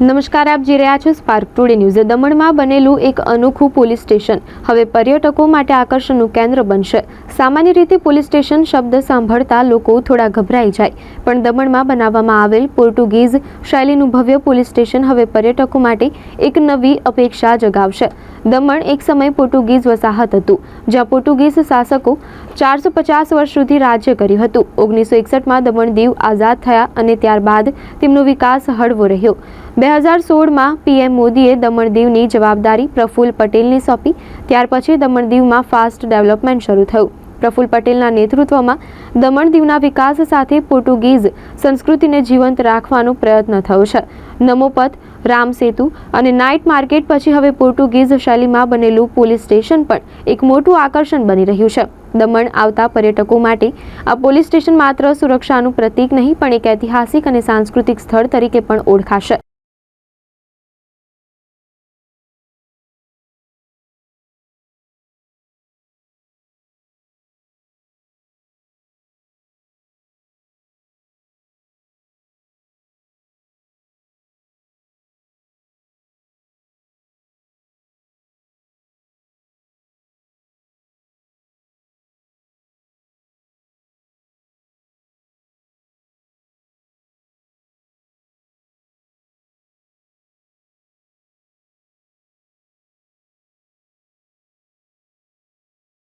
નમસ્કાર, આપ જે રહ્યા છો સ્પાર્ક ટુડે ન્યૂઝ દમણમાં બનેલું એક અનોખું પોલીસ સ્ટેશન હવે પર્યટકો માટે આકર્ષણનું કેન્દ્ર બનશે. સામાન્ય રીતે પોલીસ સ્ટેશન શબ્દ સાંભળતા લોકો થોડા ગભરાઈ જાય, પણ દમણમાં બનાવવામાં આવેલ પોર્ટુગીઝ શૈલીનું ભવ્ય પોલીસ સ્ટેશન હવે પર્યટકો માટે એક નવી અપેક્ષા જગાવશે. દમણ એક સમય પોર્ટુગીઝ વસાહત હતું, જ્યાં પોર્ટુગીઝ શાસકો ચારસો પચાસ વર્ષ સુધી રાજ્ય કર્યું હતું. ઓગણીસો એકસઠમાં દમણ દીવ આઝાદ થયા અને ત્યારબાદ તેમનો વિકાસ હળવો રહ્યો. બે હજાર સોળમાં પીએમ મોદીએ દમણ દીવની જવાબદારી પ્રફુલ પટેલને સોંપી. ત્યાર પછી દમણ દીવમાં ફાસ્ટ ડેવલપમેન્ટ શરૂ થયું. પ્રફુલ્લ પટેલના નેતૃત્વમાં દમણ દીવના વિકાસ સાથે પોર્ટુગીઝ સંસ્કૃતિને જીવંત રાખવાનો પ્રયત્ન થયો છે. નમોપથ રામ સેતુ અને નાઇટ માર્કેટ પછી હવે પોર્ટુગીઝ શૈલીમાં બનેલું પોલીસ સ્ટેશન પણ એક મોટું આકર્ષણ બની રહ્યું છે. દમણ આવતા પર્યટકો માટે આ પોલીસ સ્ટેશન માત્ર સુરક્ષાનું પ્રતીક નહીં, પણ એક ઐતિહાસિક અને સાંસ્કૃતિક સ્થળ તરીકે પણ ઓળખાશે.